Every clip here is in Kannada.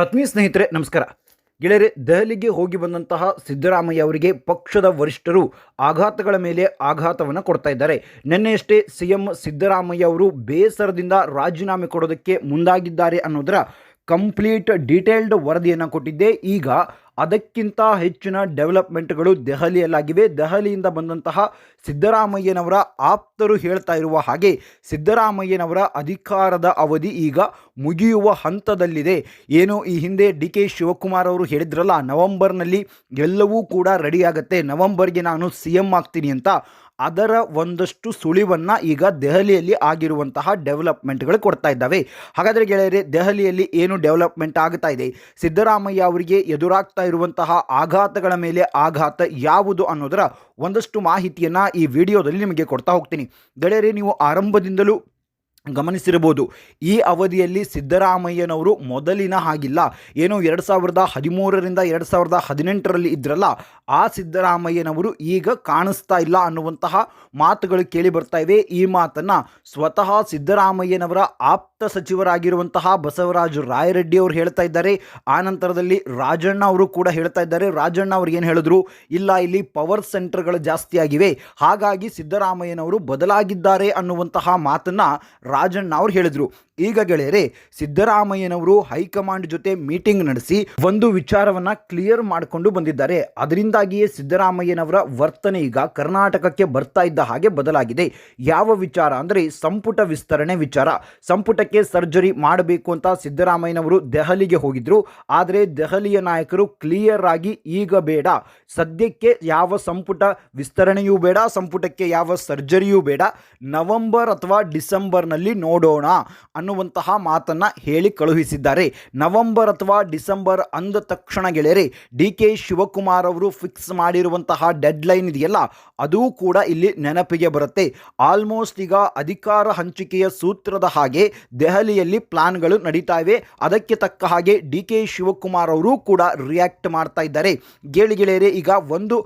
ಆತ್ಮೀಯ ಸ್ನೇಹಿತರೆ, ನಮಸ್ಕಾರ. ಗೆಳೆಯರೆ, ದೆಹಲಿಗೆ ಹೋಗಿ ಬಂದಂತಹ ಸಿದ್ದರಾಮಯ್ಯ ಅವರಿಗೆ ಪಕ್ಷದ ವರಿಷ್ಠರು ಆಘಾತಗಳ ಮೇಲೆ ಆಘಾತವನ್ನು ಕೊಡ್ತಾ ಇದ್ದಾರೆ. ನಿನ್ನೆಯಷ್ಟೇ ಸಿ ಎಂ ಸಿದ್ದರಾಮಯ್ಯ ಅವರು ಬೇಸರದಿಂದ ರಾಜೀನಾಮೆ ಕೊಡೋದಕ್ಕೆ ಮುಂದಾಗಿದ್ದಾರೆ ಅನ್ನೋದರ ಕಂಪ್ಲೀಟ್ ಡೀಟೇಲ್ಡ್ ವರದಿಯನ್ನು ಕೊಟ್ಟಿದ್ದೆ. ಈಗ ಅದಕ್ಕಿಂತ ಹೆಚ್ಚಿನ ಡೆವಲಪ್ಮೆಂಟ್ಗಳು ದೆಹಲಿಯಲ್ಲಾಗಿವೆ. ದೆಹಲಿಯಿಂದ ಬಂದಂತಹ ಸಿದ್ದರಾಮಯ್ಯನವರ ಆಪ್ತರು ಹೇಳ್ತಾ ಇರುವ ಹಾಗೆ ಸಿದ್ದರಾಮಯ್ಯನವರ ಅಧಿಕಾರದ ಅವಧಿ ಈಗ ಮುಗಿಯುವ ಹಂತದಲ್ಲಿದೆ. ಏನು ಈ ಹಿಂದೆ ಡಿ ಕೆ ಶಿವಕುಮಾರ್ ಅವರು ಹೇಳಿದ್ರಲ್ಲ, ನವೆಂಬರ್ನಲ್ಲಿ ಎಲ್ಲವೂ ಕೂಡ ರೆಡಿಯಾಗತ್ತೆ. ನವೆಂಬರ್ಗೆ ನಾನು ಸಿ ಎಂ ಆಗ್ತೀನಿ ಅಂತ. ಅದರ ಒಂದಷ್ಟು ಸುಳಿವನ್ನು ಈಗ ದೆಹಲಿಯಲ್ಲಿ ಆಗಿರುವಂತಹ ಡೆವಲಪ್ಮೆಂಟ್ಗಳು ಕೊಡ್ತಾ ಇದ್ದಾವೆ. ಹಾಗಾದರೆ ಗೆಳೆಯರೆ, ದೆಹಲಿಯಲ್ಲಿ ಏನು ಡೆವಲಪ್ಮೆಂಟ್ ಆಗ್ತಾ ಇದೆ? ಸಿದ್ದರಾಮಯ್ಯ ಅವರಿಗೆ ಎದುರಾಗ್ತಾ ಇರುವಂತಹ ಆಘಾತಗಳ ಮೇಲೆ ಆಘಾತ ಯಾವುದು ಅನ್ನೋದರ ಒಂದಷ್ಟು ಮಾಹಿತಿಯನ್ನು ಈ ವಿಡಿಯೋದಲ್ಲಿ ನಿಮಗೆ ಕೊಡ್ತಾ ಹೋಗ್ತೀನಿ. ಗೆಳೆಯರೆ, ನೀವು ಆರಂಭದಿಂದಲೂ ಗಮನಿಸಿರಬಹುದು. ಈ ಅವಧಿಯಲ್ಲಿ ಸಿದ್ದರಾಮಯ್ಯನವರು ಮೊದಲಿನ ಹಾಗಿಲ್ಲ. ಏನು ಎರಡು ಸಾವಿರದ ಹದಿಮೂರರಿಂದ ಎರಡು ಸಾವಿರದ ಹದಿನೆಂಟರಲ್ಲಿ ಇದ್ರಲ್ಲ, ಆ ಸಿದ್ದರಾಮಯ್ಯನವರು ಈಗ ಕಾಣಿಸ್ತಾ ಇಲ್ಲ ಅನ್ನುವಂತಹ ಮಾತುಗಳು ಕೇಳಿ ಬರ್ತಾ ಇವೆ. ಈ ಮಾತನ್ನು ಸ್ವತಃ ಸಿದ್ದರಾಮಯ್ಯನವರ ಆಪ್ತ ಸಚಿವರಾಗಿರುವಂತಹ ಬಸವರಾಜ ರಾಯರೆಡ್ಡಿ ಅವರು ಹೇಳ್ತಾ ಇದ್ದಾರೆ. ಆ ನಂತರದಲ್ಲಿ ರಾಜಣ್ಣ ಅವರು ಕೂಡ ಹೇಳ್ತಾ ಇದ್ದಾರೆ. ರಾಜಣ್ಣ ಅವ್ರು ಏನು ಹೇಳಿದ್ರು? ಇಲ್ಲ, ಇಲ್ಲಿ ಪವರ್ ಸೆಂಟರ್ಗಳು ಜಾಸ್ತಿಯಾಗಿವೆ. ಹಾಗಾಗಿ ಸಿದ್ದರಾಮಯ್ಯನವರು ಬದಲಾಗಿದ್ದಾರೆ ಅನ್ನುವಂತಹ ಮಾತನ್ನು ರಾಜಣ್ಣ ಅವ್ರು ಹೇಳಿದರು. ಈಗ ಗೆಳೆಯರೆ, ಸಿದ್ದರಾಮಯ್ಯನವರು ಹೈಕಮಾಂಡ್ ಜೊತೆ ಮೀಟಿಂಗ್ ನಡೆಸಿ ಒಂದು ವಿಚಾರವನ್ನ ಕ್ಲಿಯರ್ ಮಾಡಿಕೊಂಡು ಬಂದಿದ್ದಾರೆ. ಅದರಿಂದಾಗಿಯೇ ಸಿದ್ದರಾಮಯ್ಯನವರ ವರ್ತನೆ ಈಗ ಕರ್ನಾಟಕಕ್ಕೆ ಬರ್ತಾ ಇದ್ದ ಹಾಗೆ ಬದಲಾಗಿದೆ. ಯಾವ ವಿಚಾರ ಅಂದರೆ ಸಂಪುಟ ವಿಸ್ತರಣೆ ವಿಚಾರ. ಸಂಪುಟಕ್ಕೆ ಸರ್ಜರಿ ಮಾಡಬೇಕು ಅಂತ ಸಿದ್ದರಾಮಯ್ಯನವರು ದೆಹಲಿಗೆ ಹೋಗಿದ್ರು. ಆದರೆ ದೆಹಲಿಯ ನಾಯಕರು ಕ್ಲಿಯರ್ ಆಗಿ ಈಗ ಬೇಡ. ಸದ್ಯಕ್ಕೆ ಯಾವ ಸಂಪುಟ ವಿಸ್ತರಣೆಯೂ ಬೇಡ, ಸಂಪುಟಕ್ಕೆ ಯಾವ ಸರ್ಜರಿಯೂ ಬೇಡ. ನವೆಂಬರ್ ಅಥವಾ ಡಿಸೆಂಬರ್ನಲ್ಲಿ ನೋಡೋಣ ಅನ್ನುವಂತಹ ಮಾತನ್ನ ಹೇಳಿ ಕಳುಹಿಸಿದ್ದಾರೆ. ನವೆಂಬರ್ ಅಥವಾ ಡಿಸೆಂಬರ್ ಅಂದ ತಕ್ಷಣ ಗೆಳೆಯರೆ ಡಿ ಕೆ ಶಿವಕುಮಾರ್ ಅವರು ಫಿಕ್ಸ್ ಮಾಡಿರುವಂತಹ ಡೆಡ್ ಲೈನ್ ಇದೆಯಲ್ಲ, ಅದೂ ಕೂಡ ಇಲ್ಲಿ ನೆನಪಿಗೆ ಬರುತ್ತೆ. ಆಲ್ಮೋಸ್ಟ್ ಈಗ ಅಧಿಕಾರ ಹಂಚಿಕೆಯ ಸೂತ್ರದ ಹಾಗೆ ದೆಹಲಿಯಲ್ಲಿ ಪ್ಲಾನ್ಗಳು ನಡೀತಾ ಇವೆ. ಅದಕ್ಕೆ ತಕ್ಕ ಹಾಗೆ ಡಿ ಕೆ ಶಿವಕುಮಾರ್ ಅವರು ಕೂಡ ರಿಯಾಕ್ಟ್ ಮಾಡ್ತಾ ಇದ್ದಾರೆ. ಗೇಳಿ ಗೆಳೆಯರೆ, ಈಗ ಒಂದು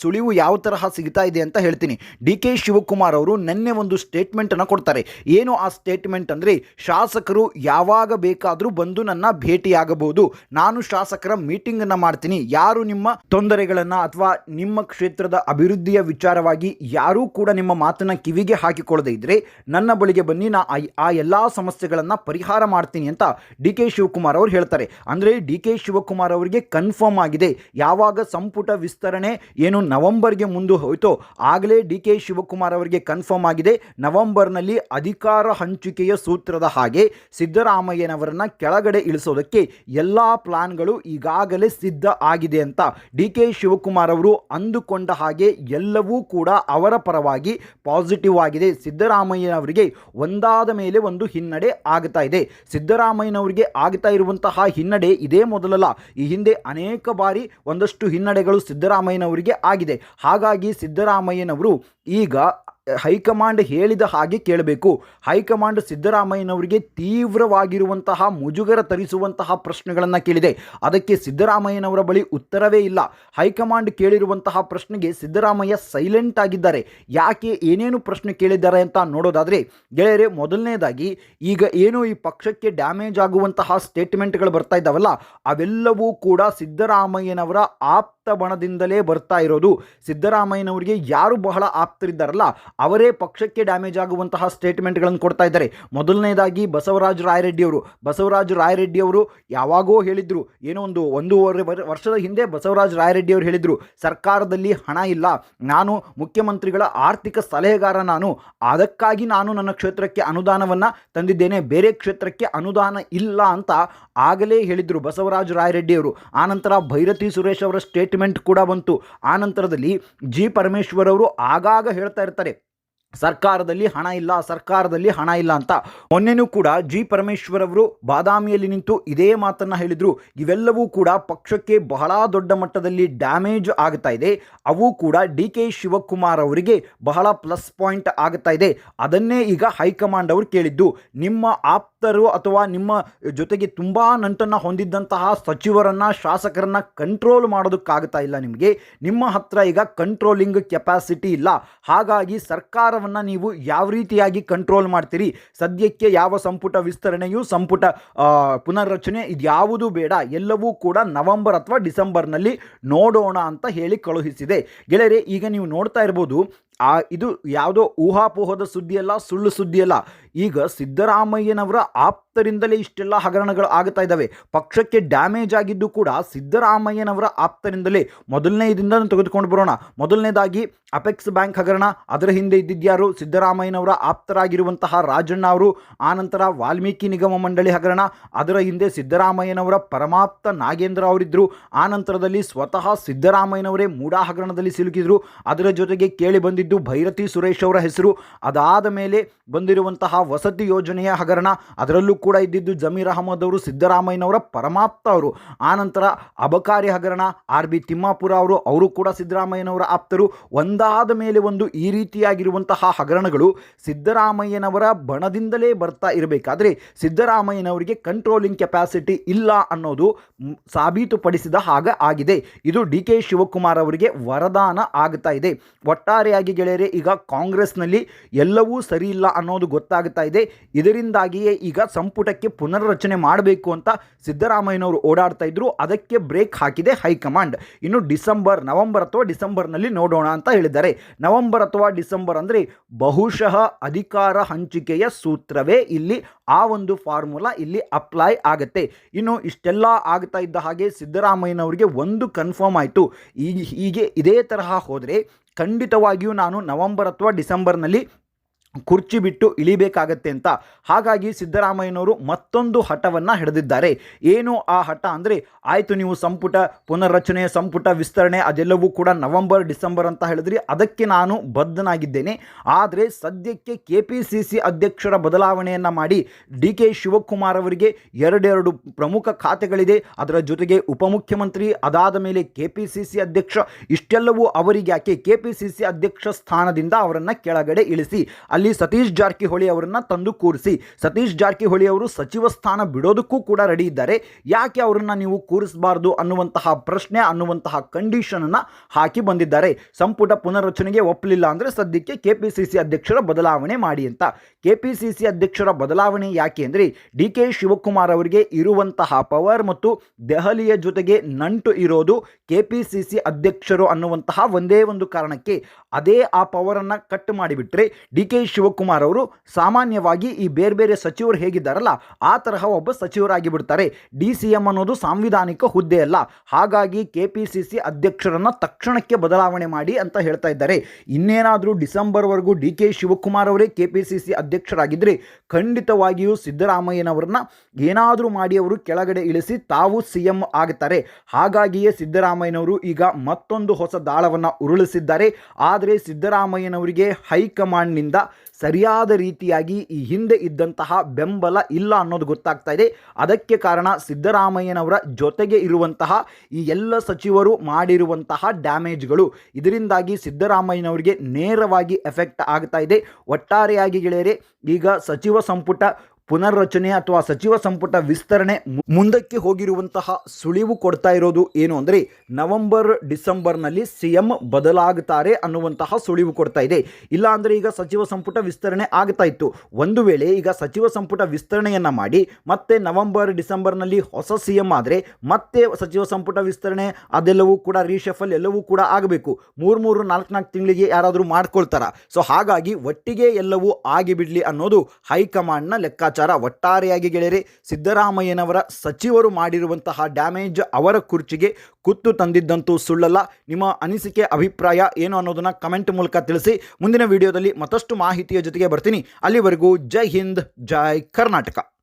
ಸುಳಿವು ಯಾವ ತರಹ ಸಿಗ್ತಾ ಇದೆ ಅಂತ ಹೇಳ್ತೀನಿ. ಡಿ ಕೆ ಶಿವಕುಮಾರ್ ಅವರು ನಿನ್ನೆ ಒಂದು ಸ್ಟೇಟ್ಮೆಂಟ್ ಅನ್ನು ಕೊಡ್ತಾರೆ. ಏನು ಆ ಸ್ಟೇಟ್ಮೆಂಟ್ ಅಂದರೆ ಶಾಸಕರು ಯಾವಾಗ ಬೇಕಾದರೂ ಬಂದು ನನ್ನ ಭೇಟಿಯಾಗಬಹುದು. ನಾನು ಶಾಸಕರ ಮೀಟಿಂಗನ್ನು ಮಾಡ್ತೀನಿ. ಯಾರು ನಿಮ್ಮ ತೊಂದರೆಗಳನ್ನು ಅಥವಾ ನಿಮ್ಮ ಕ್ಷೇತ್ರದ ಅಭಿವೃದ್ಧಿಯ ವಿಚಾರವಾಗಿ ಯಾರೂ ಕೂಡ ನಿಮ್ಮ ಮಾತನ್ನು ಕಿವಿಗೆ ಹಾಕಿಕೊಳ್ಳದೆ ಇದ್ದರೆ ನನ್ನ ಬಳಿಗೆ ಬನ್ನಿ. ನಾ ಆ- ಎಲ್ಲ ಸಮಸ್ಯೆಗಳನ್ನ ಪರಿಹಾರ ಮಾಡ್ತೀನಿ ಅಂತ ಡಿ ಕೆ ಶಿವಕುಮಾರ್ ಅವರು ಹೇಳ್ತಾರೆ. ಅಂದರೆ ಡಿ ಕೆ ಶಿವಕುಮಾರ್ ಅವರಿಗೆ ಕನ್ಫರ್ಮ್ ಆಗಿದೆ. ಯಾವಾಗ ಸಂಪುಟ ವಿಸ್ತರಣೆ ಏನು ನವೆಂಬರ್ಗೆ ಮುಂದೆ ಹೋಯಿತೋ ಆಗಲೇ ಡಿ ಕೆ ಶಿವಕುಮಾರ್ ಅವರಿಗೆ ಕನ್ಫರ್ಮ್ ಆಗಿದೆ. ನವೆಂಬರ್ನಲ್ಲಿ ಅಧಿಕಾರ ಹಂಚಿಕೆಯ ಸೂತ್ರದ ಹಾಗೆ ಸಿದ್ದರಾಮಯ್ಯನವರನ್ನ ಕೆಳಗಡೆ ಇಳಿಸೋದಕ್ಕೆ ಎಲ್ಲ ಪ್ಲಾನ್ಗಳು ಈಗಾಗಲೇ ಸಿದ್ಧ ಆಗಿದೆ ಅಂತ ಡಿ ಕೆ ಶಿವಕುಮಾರ್ ಅವರು ಅಂದುಕೊಂಡ ಹಾಗೆ ಎಲ್ಲವೂ ಕೂಡ ಅವರ ಪರವಾಗಿ ಪಾಸಿಟಿವ್ ಆಗಿದೆ. ಸಿದ್ದರಾಮಯ್ಯನವರಿಗೆ ಒಂದಾದ ಮೇಲೆ ಒಂದು ಹಿನ್ನಡೆ ಆಗ್ತಾ ಇದೆ. ಸಿದ್ದರಾಮಯ್ಯನವರಿಗೆ ಆಗ್ತಾ ಇರುವಂತಹ ಹಿನ್ನಡೆ ಇದೇ ಮೊದಲಲ್ಲ, ಈ ಹಿಂದೆ ಅನೇಕ ಬಾರಿ ಒಂದಷ್ಟು ಹಿನ್ನಡೆಗಳು ಸಿದ್ದರಾಮಯ್ಯನವರಿಗೆ ಆಗಿದೆ. ಹಾಗಾಗಿ ಸಿದ್ದರಾಮಯ್ಯನವರು ಈಗ ಹೈಕಮಾಂಡ್ ಹೇಳಿದ ಹಾಗೆ ಕೇಳಬೇಕು. ಹೈಕಮಾಂಡ್ ಸಿದ್ದರಾಮಯ್ಯನವರಿಗೆ ತೀವ್ರವಾಗಿರುವಂತಹ ಮುಜುಗರ ತರಿಸುವಂತಹ ಪ್ರಶ್ನೆಗಳನ್ನು ಕೇಳಿದೆ. ಅದಕ್ಕೆ ಸಿದ್ದರಾಮಯ್ಯನವರ ಬಳಿ ಉತ್ತರವೇ ಇಲ್ಲ. ಹೈಕಮಾಂಡ್ ಕೇಳಿರುವಂತಹ ಪ್ರಶ್ನೆಗೆ ಸಿದ್ದರಾಮಯ್ಯ ಸೈಲೆಂಟ್ ಆಗಿದ್ದಾರೆ. ಯಾಕೆ ಏನೇನು ಪ್ರಶ್ನೆ ಕೇಳಿದ್ದಾರೆ ಅಂತ ನೋಡೋದಾದರೆ, ಗೆಳೆಯರೆ, ಮೊದಲನೇದಾಗಿ ಈಗ ಏನು ಈ ಪಕ್ಷಕ್ಕೆ ಡ್ಯಾಮೇಜ್ ಆಗುವಂತಹ ಸ್ಟೇಟ್ಮೆಂಟ್ಗಳು ಬರ್ತಾ ಇದ್ದಾವಲ್ಲ, ಅವೆಲ್ಲವೂ ಕೂಡ ಸಿದ್ದರಾಮಯ್ಯನವರ ಬಣದಿಂದಲೇ ಬರ್ತಾ ಇರೋದು. ಸಿದ್ದರಾಮಯ್ಯನವರಿಗೆ ಯಾರು ಬಹಳ ಆಪ್ತರಿದ್ದಾರಲ್ಲ, ಅವರೇ ಪಕ್ಷಕ್ಕೆ ಡ್ಯಾಮೇಜ್ ಆಗುವಂತಹ ಸ್ಟೇಟ್ಮೆಂಟ್ಗಳನ್ನು ಕೊಡ್ತಾ ಇದ್ದಾರೆ. ಮೊದಲನೇದಾಗಿ ಬಸವರಾಜ ರಾಯರೆಡ್ಡಿಯವರು. ಬಸವರಾಜ ರಾಯರೆಡ್ಡಿಯವರು ಯಾವಾಗೋ ಹೇಳಿದ್ರು, ಏನೋ ಒಂದು ಒಂದೂವರೆ ವರ್- ವರ್ಷದ ಹಿಂದೆ ಬಸವರಾಜ ರಾಯರೆಡ್ಡಿ ಅವರು ಹೇಳಿದ್ರು, ಸರ್ಕಾರದಲ್ಲಿ ಹಣ ಇಲ್ಲ, ನಾನು ಮುಖ್ಯಮಂತ್ರಿಗಳ ಆರ್ಥಿಕ ಸಲಹೆಗಾರ ನಾನು, ಅದಕ್ಕಾಗಿ ನಾನು ನನ್ನ ಕ್ಷೇತ್ರಕ್ಕೆ ಅನುದಾನವನ್ನು ತಂದಿದ್ದೇನೆ, ಬೇರೆ ಕ್ಷೇತ್ರಕ್ಕೆ ಅನುದಾನ ಇಲ್ಲ ಅಂತ ಆಗಲೇ ಹೇಳಿದ್ರು ಬಸವರಾಜ ರಾಯರೆಡ್ಡಿ ಅವರು ಆನಂತರ ಭೈರತಿ ಸುರೇಶ್ ಅವರ ಸ್ಟೇಟ್ಮೆಂಟ್ ಕೂಡ ಬಂತು. ಆ ನಂತರದಲ್ಲಿ ಜಿ ಪರಮೇಶ್ವರ್ ಅವರು ಆಗಾಗ ಹೇಳ್ತಾ ಇರ್ತಾರೆ. ಸರ್ಕಾರದಲ್ಲಿ ಹಣ ಇಲ್ಲ, ಸರ್ಕಾರದಲ್ಲಿ ಹಣ ಇಲ್ಲ ಅಂತ. ಮೊನ್ನೆನೂ ಕೂಡ ಜಿ ಪರಮೇಶ್ವರ್ ಅವರು ಬಾದಾಮಿಯಲ್ಲಿ ನಿಂತು ಇದೇ ಮಾತನ್ನ ಹೇಳಿದರು. ಇವೆಲ್ಲವೂ ಕೂಡ ಪಕ್ಷಕ್ಕೆ ಬಹಳ ದೊಡ್ಡ ಮಟ್ಟದಲ್ಲಿ ಡ್ಯಾಮೇಜ್ ಆಗ್ತಾ ಇದೆ. ಅವು ಕೂಡ ಡಿ ಕೆ ಶಿವಕುಮಾರ್ ಅವರಿಗೆ ಬಹಳ ಪ್ಲಸ್ ಪಾಯಿಂಟ್ ಆಗ್ತಾ ಇದೆ. ಅದನ್ನೇ ಈಗ ಹೈಕಮಾಂಡ್ ಅವರು ಕೇಳಿದ್ದು. ನಿಮ್ಮ ಆಪ್ತರು ಅಥವಾ ನಿಮ್ಮ ಜೊತೆಗೆ ತುಂಬಾ ನಂಟನ್ನು ಹೊಂದಿದ್ದಂತಹ ಸಚಿವರನ್ನ, ಶಾಸಕರನ್ನ ಕಂಟ್ರೋಲ್ ಮಾಡೋದಕ್ಕಾಗ್ತಾ ಇಲ್ಲ ನಿಮಗೆ. ನಿಮ್ಮ ಹತ್ರ ಈಗ ಕಂಟ್ರೋಲಿಂಗ್ ಕೆಪಾಸಿಟಿ ಇಲ್ಲ. ಹಾಗಾಗಿ ಸರ್ಕಾರ ಸರ್ಕಾರವನ್ನು ನೀವು ಯಾವ ರೀತಿಯಾಗಿ ಕಂಟ್ರೋಲ್ ಮಾಡ್ತೀರಿ? ಸದ್ಯಕ್ಕೆ ಯಾವ ಸಂಪುಟ ವಿಸ್ತರಣೆಯು ಸಂಪುಟ ಪುನರ್ರಚನೆ ಇದ್ಯಾವುದು ಬೇಡ, ಎಲ್ಲವೂ ಕೂಡ ನವೆಂಬರ್ ಅಥವಾ ಡಿಸೆಂಬರ್ನಲ್ಲಿ ನೋಡೋಣ ಅಂತ ಹೇಳಿ ಕಳುಹಿಸಿದೆ. ಗೆಳೆಯರೆ, ಈಗ ನೀವು ನೋಡ್ತಾ ಇರ್ಬೋದು ಆ, ಇದು ಯಾವುದೋ ಊಹಾಪೋಹದ ಸುದ್ದಿಯಲ್ಲ, ಸುಳ್ಳು ಸುದ್ದಿಯಲ್ಲ. ಈಗ ಸಿದ್ದರಾಮಯ್ಯನವರ ಆಪ್ತರಿಂದಲೇ ಇಷ್ಟೆಲ್ಲ ಹಗರಣಗಳು ಆಗ್ತಾ ಇದ್ದಾವೆ. ಪಕ್ಷಕ್ಕೆ ಡ್ಯಾಮೇಜ್ ಆಗಿದ್ದು ಕೂಡ ಸಿದ್ದರಾಮಯ್ಯನವರ ಆಪ್ತರಿಂದಲೇ ಮೊದಲನೇದಿಂದ ತೆಗೆದುಕೊಂಡು ಬರೋಣ. ಮೊದಲನೇದಾಗಿ ಅಪೆಕ್ಸ್ ಬ್ಯಾಂಕ್ ಹಗರಣ. ಅದರ ಹಿಂದೆ ಇದ್ದಿದ್ಯಾರು ಸಿದ್ದರಾಮಯ್ಯನವರ ಆಪ್ತರಾಗಿರುವಂತಹ ರಾಜಣ್ಣ ಅವರು. ಆನಂತರ ವಾಲ್ಮೀಕಿ ನಿಗಮ ಮಂಡಳಿ ಹಗರಣ. ಅದರ ಹಿಂದೆ ಸಿದ್ದರಾಮಯ್ಯನವರ ಪರಮಾಪ್ತ ನಾಗೇಂದ್ರ ಅವರಿದ್ದರು ಆನಂತರದಲ್ಲಿ ಸ್ವತಃ ಸಿದ್ದರಾಮಯ್ಯನವರೇ ಮೂಡಾ ಹಗರಣದಲ್ಲಿ ಸಿಲುಕಿದ್ರು. ಅದರ ಜೊತೆಗೆ ಕೇಳಿ ಬಂದಿದ್ದು ಭೈರತಿ ಸುರೇಶ್ ಅವರ ಹೆಸರು. ಅದಾದ ಮೇಲೆ ಬಂದಿರುವಂತಹ ವಸತಿ ಯೋಜನೆಯ ಹಗರಣ, ಅದರಲ್ಲೂ ಕೂಡ ಇದ್ದಿದ್ದು ಜಮೀರ್ ಅಹಮದ್ ಅವರು ಸಿದ್ದರಾಮಯ್ಯನವರ ಪರಮಾಪ್ತ ಅವರು. ಆನಂತರ ಅಬಕಾರಿ ಹಗರಣ, ಆರ್ ಬಿ ತಿಮ್ಮಾಪುರ ಅವರು ಅವರು ಕೂಡ ಸಿದ್ದರಾಮಯ್ಯನವರ ಆಪ್ತರು. ಒಂದಾದ ಮೇಲೆ ಒಂದು ಈ ರೀತಿಯಾಗಿರುವಂತಹ ಹಗರಣಗಳು ಸಿದ್ದರಾಮಯ್ಯನವರ ಬಣದಿಂದಲೇ ಬರ್ತಾ ಇರಬೇಕಾದ್ರೆ ಸಿದ್ದರಾಮಯ್ಯನವರಿಗೆ ಕಂಟ್ರೋಲಿಂಗ್ ಕೆಪಾಸಿಟಿ ಇಲ್ಲ ಅನ್ನೋದು ಸಾಬೀತುಪಡಿಸಿದ ಹಾಗ ಆಗಿದೆ. ಇದು ಡಿ ಕೆ ಶಿವಕುಮಾರ್ ಅವರಿಗೆ ವರದಾನ ಆಗ್ತಾ ಇದೆ. ಒಟ್ಟಾರೆಯಾಗಿ ಗೆಳೆಯರೆ, ಈಗ ಕಾಂಗ್ರೆಸ್ನಲ್ಲಿ ಎಲ್ಲವೂ ಸರಿ ಇಲ್ಲ ಅನ್ನೋದು ಗೊತ್ತಾಗ್ತಾ ಇದೆ. ಇದರಿಂದಾಗಿಯೇ ಈಗ ಸಂಪುಟಕ್ಕೆ ಪುನರ್ರಚನೆ ಮಾಡಬೇಕು ಅಂತ ಸಿದ್ದರಾಮಯ್ಯನವರು ಓಡಾಡ್ತಾ ಇದ್ರು. ಅದಕ್ಕೆ ಬ್ರೇಕ್ ಹಾಕಿದೆ ಹೈಕಮಾಂಡ್. ಇನ್ನು ಡಿಸೆಂಬರ್, ನವೆಂಬರ್ ಅಥವಾ ಡಿಸೆಂಬರ್ನಲ್ಲಿ ನೋಡೋಣ ಅಂತ ಹೇಳಿದ್ದಾರೆ. ನವೆಂಬರ್ ಅಥವಾ ಡಿಸೆಂಬರ್ ಅಂದರೆ ಬಹುಶಃ ಅಧಿಕಾರ ಹಂಚಿಕೆಯ ಸೂತ್ರವೇ ಇಲ್ಲಿ. ಆ ಒಂದು ಫಾರ್ಮುಲಾ ಇಲ್ಲಿ ಅಪ್ಲೈ ಆಗುತ್ತೆ. ಇನ್ನು ಇಷ್ಟೆಲ್ಲ ಆಗ್ತಾ ಇದ್ದ ಹಾಗೆ ಸಿದ್ದರಾಮಯ್ಯನವರಿಗೆ ಒಂದು ಕನ್ಫರ್ಮ್ ಆಯಿತು. ಈಗ ಹೀಗೆ ಇದೇ ತರಹ ಹೋದರೆ ಖಂಡಿತವಾಗಿಯೂ ನಾನು ನವೆಂಬರ್ ಅಥವಾ ಡಿಸೆಂಬರ್ನಲ್ಲಿ ಕುರ್ಚಿ ಬಿಟ್ಟು ಇಳಿಬೇಕಾಗತ್ತೆ ಅಂತ. ಹಾಗಾಗಿ ಸಿದ್ದರಾಮಯ್ಯನವರು ಮತ್ತೊಂದು ಹಠವನ್ನು ಹಿಡಿದಿದ್ದಾರೆ. ಏನು ಆ ಹಠ ಅಂದರೆ, ಆಯಿತು ನೀವು ಸಂಪುಟ ಪುನರ್ರಚನೆ, ಸಂಪುಟ ವಿಸ್ತರಣೆ, ಅದೆಲ್ಲವೂ ಕೂಡ ನವೆಂಬರ್, ಡಿಸೆಂಬರ್ ಅಂತ ಹೇಳಿದ್ರಿ. ಅದಕ್ಕೆ ನಾನು ಬದ್ಧನಾಗಿದ್ದೇನೆ. ಆದರೆ ಸದ್ಯಕ್ಕೆ ಕೆ ಪಿ ಸಿ ಸಿ ಅಧ್ಯಕ್ಷರ ಬದಲಾವಣೆಯನ್ನು ಮಾಡಿ ಡಿ ಕೆ ಶಿವಕುಮಾರ್ ಅವರಿಗೆ ಎರಡೆರಡು ಪ್ರಮುಖ ಖಾತೆಗಳಿದೆ. ಅದರ ಜೊತೆಗೆ ಉಪಮುಖ್ಯಮಂತ್ರಿ, ಅದಾದ ಮೇಲೆ ಕೆ ಪಿ ಸಿ ಸಿ ಅಧ್ಯಕ್ಷ, ಇಷ್ಟೆಲ್ಲವೂ ಅವರಿಗೆ ಯಾಕೆ ಕೆ ಪಿ ಸಿ ಸಿ ಅಧ್ಯಕ್ಷ ಸ್ಥಾನದಿಂದ ಅವರನ್ನು ಕೆಳಗಡೆ ಇಳಿಸಿ. ಅಲ್ಲಿ ಸತೀಶ್ ಜಾರಕಿಹೊಳಿ ಅವರನ್ನ ತಂದು ಕೂರಿಸಿ. ಸತೀಶ್ ಜಾರಕಿಹೊಳಿ ಅವರು ಸಚಿವ ಸ್ಥಾನ ಬಿಡೋದಕ್ಕೂ ಕೂಡ ರೆಡಿ ಇದ್ದಾರೆ. ಯಾಕೆ ಅವರನ್ನ ನೀವು ಕೂರಿಸಬಾರ್ದು ಅನ್ನುವಂತಹ ಪ್ರಶ್ನೆ, ಅನ್ನುವಂತಹ ಕಂಡೀಷನ್ ಅನ್ನ ಹಾಕಿ ಬಂದಿದ್ದಾರೆ. ಸಂಪುಟ ಪುನರ್ರಚನೆಗೆ ಒಪ್ಪಲಿಲ್ಲ ಅಂದ್ರೆ ಸದ್ಯಕ್ಕೆ ಕೆ ಪಿ ಸಿ ಸಿ ಅಧ್ಯಕ್ಷರ ಬದಲಾವಣೆ ಮಾಡಿ ಅಂತ. ಕೆ ಪಿ ಸಿ ಸಿ ಅಧ್ಯಕ್ಷರ ಬದಲಾವಣೆ ಯಾಕೆ ಅಂದರೆ ಡಿ ಕೆ ಶಿವಕುಮಾರ್ ಅವರಿಗೆ ಇರುವಂತಹ ಪವರ್ ಮತ್ತು ದೆಹಲಿಯ ಜೊತೆಗೆ ನಂಟು ಇರೋದು ಕೆ ಪಿ ಸಿ ಸಿ ಅಧ್ಯಕ್ಷರು ಅನ್ನುವಂತಹ ಒಂದೇ ಒಂದು ಕಾರಣಕ್ಕೆ. ಅದೇ ಆ ಪವರನ್ನು ಕಟ್ ಮಾಡಿಬಿಟ್ರೆ ಡಿ ಕೆ ಶಿವಕುಮಾರ್ ಅವರು ಸಾಮಾನ್ಯವಾಗಿ ಈ ಬೇರೆ ಬೇರೆ ಸಚಿವರು ಹೇಗಿದ್ದಾರಲ್ಲ, ಆ ತರಹ ಒಬ್ಬ ಸಚಿವರಾಗಿ ಬಿಡ್ತಾರೆ ಡಿ ಸಿ ಎಂ ಅನ್ನೋದು ಸಾಂವಿಧಾನಿಕ ಹುದ್ದೆ ಅಲ್ಲ. ಹಾಗಾಗಿ ಕೆ ಪಿ ಸಿ ಸಿ ಅಧ್ಯಕ್ಷರನ್ನು ತಕ್ಷಣಕ್ಕೆ ಬದಲಾವಣೆ ಮಾಡಿ ಅಂತ ಹೇಳ್ತಾ ಇದ್ದಾರೆ. ಇನ್ನೇನಾದರೂ ಡಿಸೆಂಬರ್ವರೆಗೂ ಡಿ ಕೆ ಶಿವಕುಮಾರ್ ಅವರೇ ಕೆ ಪಿ ಸಿ ಸಿ ಅಧ್ಯಕ್ಷರಾಗಿದ್ದರೆ ಖಂಡಿತವಾಗಿಯೂ ಸಿದ್ದರಾಮಯ್ಯನವರನ್ನ ಏನಾದರೂ ಮಾಡಿ ಅವರು ಕೆಳಗಡೆ ಇಳಿಸಿ ತಾವು ಸಿ ಎಂ ಆಗುತ್ತಾರೆ ಹಾಗಾಗಿಯೇ ಸಿದ್ದರಾಮಯ್ಯನವರು ಈಗ ಮತ್ತೊಂದು ಹೊಸ ದಾಳವನ್ನು ಉರುಳಿಸಿದ್ದಾರೆ. ಆದರೆ ಸಿದ್ದರಾಮಯ್ಯನವರಿಗೆ ಹೈಕಮಾಂಡ್ನಿಂದ ಸರಿಯಾದ ರೀತಿಯಾಗಿ ಈ ಹಿಂದೆ ಇದ್ದಂತಹ ಬೆಂಬಲ ಇಲ್ಲ ಅನ್ನೋದು ಗೊತ್ತಾಗ್ತಾ ಇದೆ. ಅದಕ್ಕೆ ಕಾರಣ ಸಿದ್ದರಾಮಯ್ಯನವರ ಜೊತೆಗೆ ಇರುವಂತಹ ಈ ಎಲ್ಲ ಸಚಿವರು ಮಾಡಿರುವಂತಹ ಡ್ಯಾಮೇಜ್ಗಳು. ಇದರಿಂದಾಗಿ ಸಿದ್ದರಾಮಯ್ಯನವರಿಗೆ ನೇರವಾಗಿ ಎಫೆಕ್ಟ್ ಆಗ್ತಾ ಇದೆ. ಒಟ್ಟಾರೆಯಾಗಿ ಗೆಳೆಯರೆ, ಈಗ ಸಚಿವ ಸಂಪುಟ ಪುನರ್ರಚನೆ ಅಥವಾ ಸಚಿವ ಸಂಪುಟ ವಿಸ್ತರಣೆ ಮುಂದಕ್ಕೆ ಹೋಗಿರುವಂತಹ ಸುಳಿವು ಕೊಡ್ತಾ ಇರೋದು ಏನು ಅಂದರೆ ನವೆಂಬರ್, ಡಿಸೆಂಬರ್ನಲ್ಲಿ ಸಿ ಎಂ ಬದಲಾಗುತ್ತಾರೆ ಅನ್ನುವಂತಹ ಸುಳಿವು ಕೊಡ್ತಾ ಇದೆ. ಇಲ್ಲ ಅಂದರೆ ಈಗ ಸಚಿವ ಸಂಪುಟ ವಿಸ್ತರಣೆ ಆಗ್ತಾ ಇತ್ತು. ಒಂದು ವೇಳೆ ಈಗ ಸಚಿವ ಸಂಪುಟ ವಿಸ್ತರಣೆಯನ್ನು ಮಾಡಿ ಮತ್ತೆ ನವೆಂಬರ್, ಡಿಸೆಂಬರ್ನಲ್ಲಿ ಹೊಸ ಸಿ ಎಂ ಆದರೆ ಮತ್ತೆ ಸಚಿವ ಸಂಪುಟ ವಿಸ್ತರಣೆ ಅದೆಲ್ಲವೂ ಕೂಡ ರೀಶಫಲ್ ಎಲ್ಲವೂ ಕೂಡ ಆಗಬೇಕು. ಮೂರು ಮೂರು, ನಾಲ್ಕು ನಾಲ್ಕು ತಿಂಗಳಿಗೆ ಯಾರಾದರೂ ಮಾಡ್ಕೊಳ್ತಾರ? ಸೊ ಹಾಗಾಗಿ ಒಟ್ಟಿಗೆ ಎಲ್ಲವೂ ಆಗಿಬಿಡಲಿ ಅನ್ನೋದು ಹೈಕಮಾಂಡ್ನ ಲೆಕ್ಕಾಚಾರ. ಒಟ್ಟಾರೆಯಾಗಿ ಗೆಳೆಯರೆ, ಸಿದ್ದರಾಮಯ್ಯನವರ ಸಚಿವರು ಮಾಡಿರುವಂತಹ ಡ್ಯಾಮೇಜ್ ಅವರ ಕುರ್ಚಿಗೆ ಕುತ್ತು ತಂದಿದ್ದಂತೂ ಸುಳ್ಳಲ್ಲ. ನಿಮ್ಮ ಅನಿಸಿಕೆ, ಅಭಿಪ್ರಾಯ ಏನು ಅನ್ನೋದನ್ನು ಕಮೆಂಟ್ ಮೂಲಕ ತಿಳಿಸಿ. ಮುಂದಿನ ವಿಡಿಯೋದಲ್ಲಿ ಮತ್ತಷ್ಟು ಮಾಹಿತಿಯ ಜೊತೆಗೆ ಬರ್ತೀನಿ. ಅಲ್ಲಿವರೆಗೂ ಜೈ ಹಿಂದ್, ಜೈ ಕರ್ನಾಟಕ.